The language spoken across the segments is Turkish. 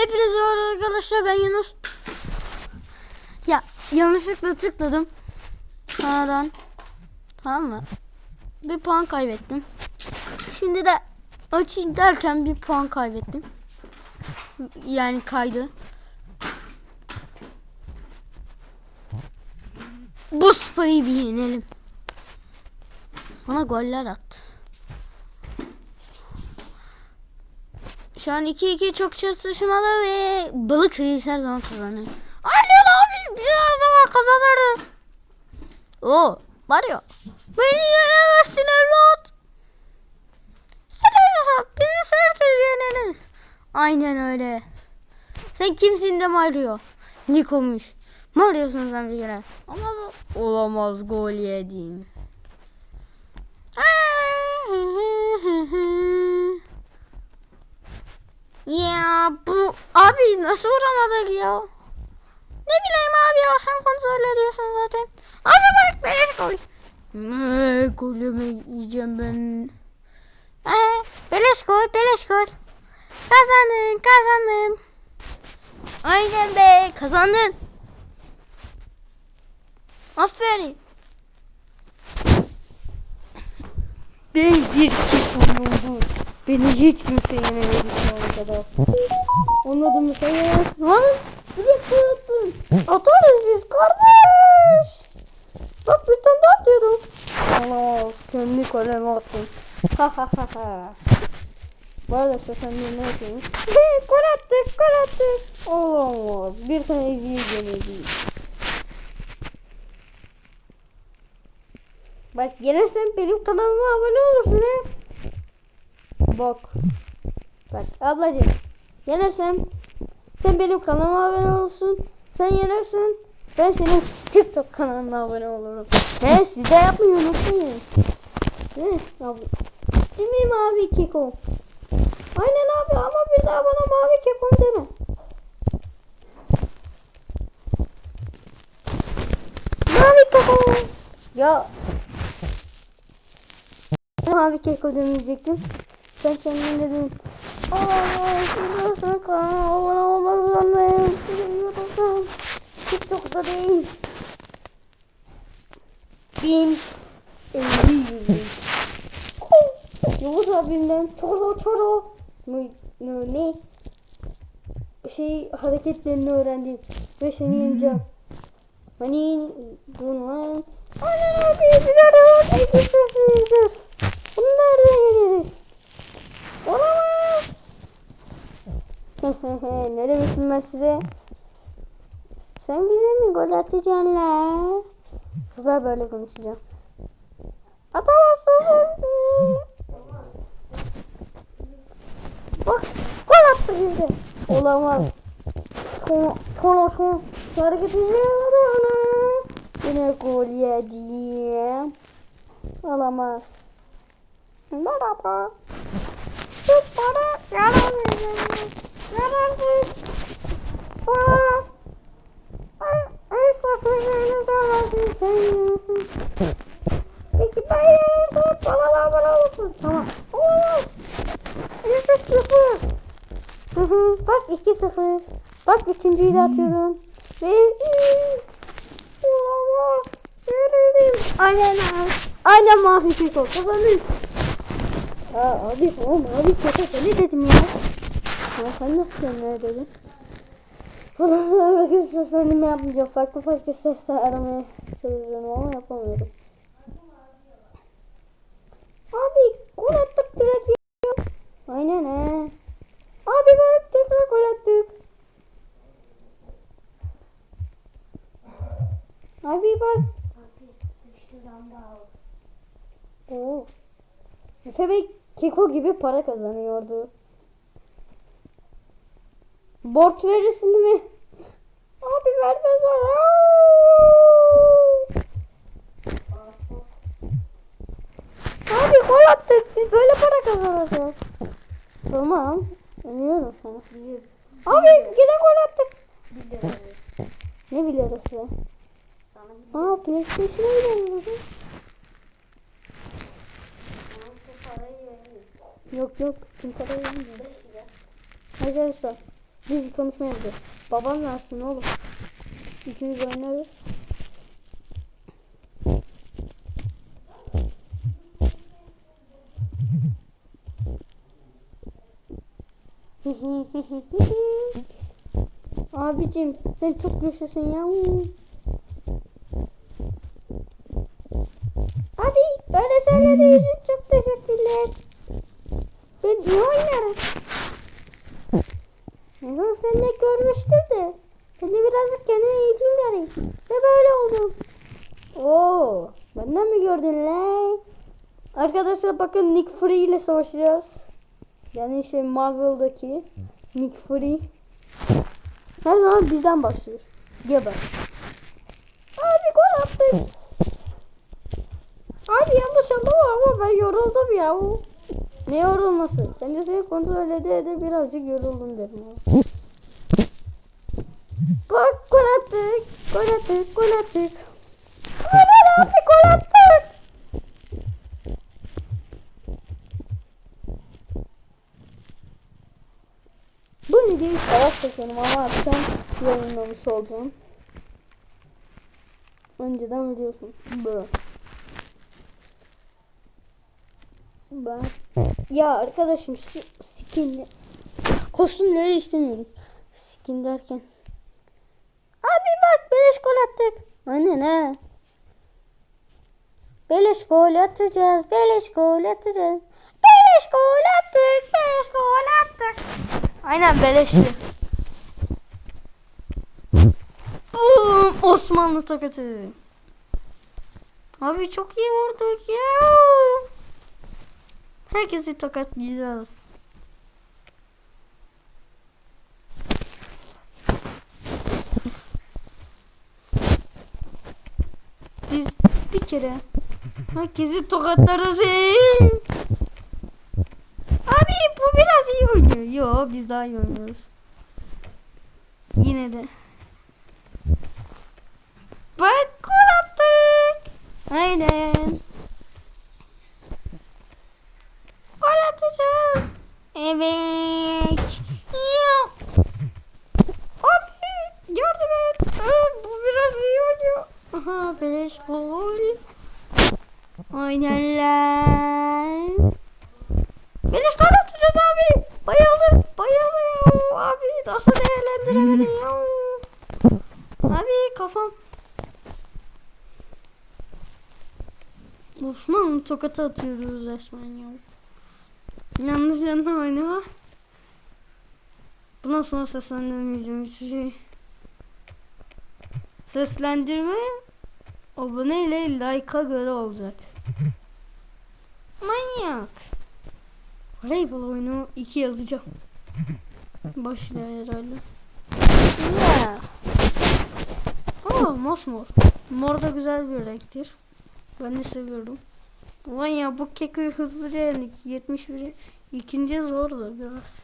Hepinize merhaba arkadaşlar ben Yunus. Ya yanlışlıkla tıkladım. Sonradan. Tamam mı? Bir puan kaybettim. Şimdi de açayım derken bir puan kaybettim. Yani kaydı. Bu spayı bir yenelim. Bana goller attı. Şu an 2-2 çok çatışmalı ve balık reis her zaman kazanıyor. Aynen abi biz her zaman kazanırız. Oo ya. Beni yenemezsin evlat. Sen öyle bizi herkes yeneriz. Aynen öyle. Sen kimsin de Mario? Niko'muş. Mario'sun sen bir kere. Ama bu olamaz gol yedim. Ya bu abi nasıl vuramadık ya? Ne bileyim abi ya sen kontrol ediyorsun zaten. Abi bak beleş gol. Golümü yiyeceğim ben. Ee, beleş gol beleş gol. Kazandın kazandın. Aynen be kazandın. Aferin. Ben bir kişi oldu. Beni hiç kimse yenemedi şu ana kadar. Anladın mı sen ya? Lan direkt gol attın. Atarız biz kardeş. Bak bir tane daha atıyorum. Allah kendi kaleme attım. Ha ha ha ha. Bu arada sen ne yapıyorsun? gol attık gol attık. Allah bir tane izleyeceğim Bak gelirsen benim kanalıma abone olursun he. Bak. Bak ablacığım. Yenersem sen benim kanalıma abone olursun. Sen yenersen ben senin TikTok kanalına abone olurum. He siz de yapmayı unutmayın. Değil abi? Değil mi mavi keko? Aynen abi ama bir daha bana mavi keko deme. Mavi keko. Ya. Mavi keko demeyecektim. Ben kendim dedim. Aa, şimdi sen kanala abone olmak zorundayım. Bilmiyorum. TikTok'ta değil. Bin. Elli. Yavuz abimden çoro çoro. Ne, ne, ne? Şey hareketlerini öğrendim. Ve seni yeneceğim. Hani bunlar. Aynen abi bize rahat ekipsizdir. Bunlar da yeniriz. Olamaz. ne demiştim ben size? Sen bize mi gol atacaksın la? Ben böyle konuşacağım. Atamazsın. Bak gol attı bize. Olamaz. Son, son, son. Hareket ediyorum. Yine gol yedim. Olamaz. Merhaba. Çok para yaramıyor. Peki ben yersem bana bana olsun. Tamam. Olamaz. Yüzde sıfır. Hı hı. Bak iki sıfır. Bak üçüncüyü de atıyorum. Ve üç. Olamaz. Yenildim. Aynen abi. Aynen mavi keko. Kazandım. Aa abi tamam mavi keko. Ne dedim ya? Ya sen nasıl kendine dedin? Öyle seslendirme yapmayacağım. Farklı farklı sesler aramaya çalışıyorum ama yapamıyorum. Abi gol attık direkt ya. Aynen he. Abi bak tekrar gol attık. Abi bak. Oo. Efe Bey Keko gibi para kazanıyordu. Borç verirsin mi? Abi vermez o. Abi gol attık. Biz böyle para kazanacağız. Tamam. Anlıyorum sana. Abi yine gol attık. Ne biliyoruz ya? Aa PlayStation'a gidelim. Yok yok. Tüm parayı vermiyor. Arkadaşlar Biz konuşmayacağız. Babam versin oğlum. İkimiz oynarız. Abicim sen çok güçlüsün ya. Abi böyle söylediğin için çok teşekkürler. Ben iyi oynarım. En son seninle görmüştüm de. Ben de birazcık kendime eğitim vereyim. Ve böyle oldum. Oo, benden mi gördün lan? Arkadaşlar bakın Nick Fury ile savaşacağız. Yani şey Marvel'daki Nick Fury. Her zaman bizden başlıyor. Geber. Abi gol attı. Abi yanlış anlama ama ben yoruldum ya. Ne yorulması? Seni kontrol ede ede birazcık yoruldum dedim. Abi. Bak gol attık. Gol attık. Gol attık. Gol attık. Gol attık. Bu videoyu savaş çekiyorum ama akşam yayınlamış olacağım. Önceden biliyorsun. Böyle. Ben ya arkadaşım şu skin kostümleri istemiyorum. Skin derken. Abi bak beleş gol attık. Aynen ha. Beleş gol atacağız. Beleş gol atacağız. Beleş gol attık. Beleş gol attık. Aynen beleşli. Boom! Osmanlı tokatı. Abi çok iyi vurduk ya. Herkesi tokatlayacağız. Biz bir kere herkesi tokatlarız. Abi bu biraz iyi oynuyor. Yo biz daha iyi oynuyoruz. Yine de. Bak gol. Aynen. Gol atacağız. Evet. Yok. Abi yardım et. Aa, bu biraz iyi oynuyor. Aha beleş gol. Aynen lan. Beleş gol atacağız abi. Bayıldı. Bayıldı. Abi nasıl değerlendiremedin ya. Abi kafam. Osman tokatı atıyoruz resmen ya. Yanlış yanına oynama. Bundan sonra seslendirmeyeceğim hiçbir şey. Seslendirme abone ile like'a göre olacak. Manyak. Voleybol oyunu 2 yazacağım. Başlıyor herhalde. Ya. Aa mosmor. Mor da güzel bir renktir. Ben de seviyorum. Ulan ya bu keki hızlıca yendik. 71. İkinci zordu biraz.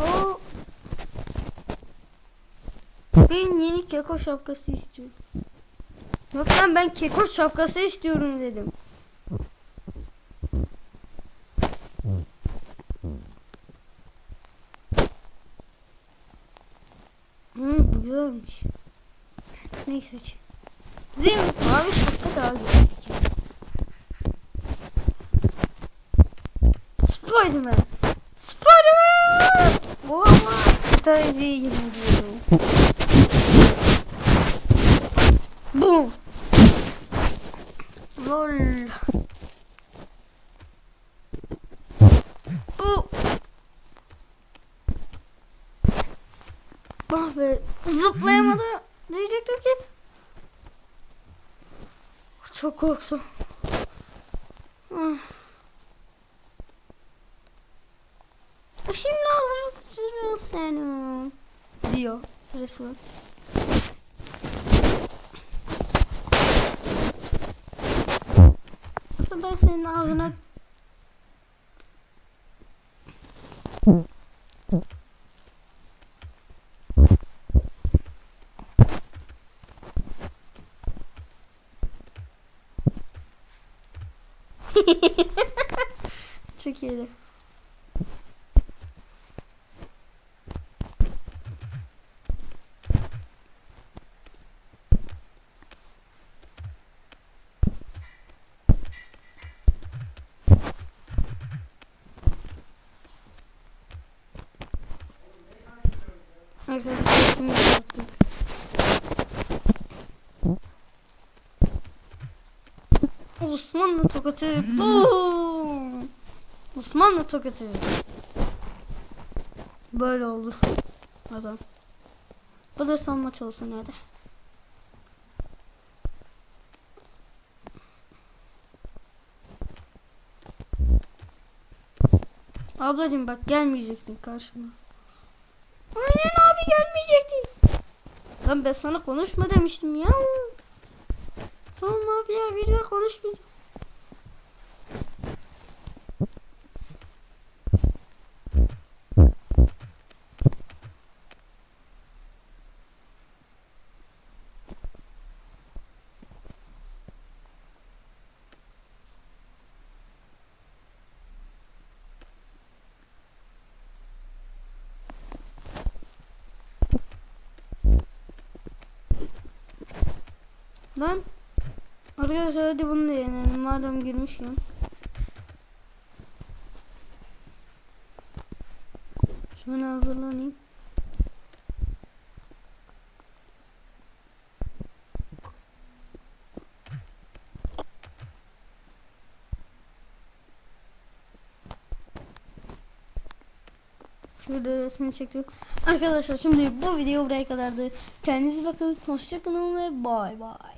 O ben yeni keko şapkası istiyorum. Yok lan ben keko şapkası istiyorum dedim. Hı, bu güzelmiş. Neyse seç. Değil mi? Mavi şapka daha güzel. Spiderman. Spiderman. Bu ama bir tane değil diyorum. Boom. Lol. Bu. Ah be zıplayamadı. Diyecektim ki. Çok korktum. Ah. Şimdi ağzını sıçırıyor seni. Diyor resmen. Nasıl ben senin ağzına Çok iyiydi. Arkadaşlar şimdi yaptık. Osmanlı tokatı. Boom! Osmanlı tokatı. Böyle oldu. Adam. Bu da son maç olsun hadi. Ablacım bak gelmeyecektin karşıma. Aynen abi gelmeyecektin. Lan ben sana konuşma demiştim ya. Tamam abi ya bir daha konuşmayacağım. Lan arkadaşlar hadi bunu da yenelim madem girmişken. Şöyle hazırlanayım. Şurada resmini çekiyorum. Arkadaşlar şimdi bu video buraya kadardı. Kendinize bakın. Hoşçakalın ve bay bay.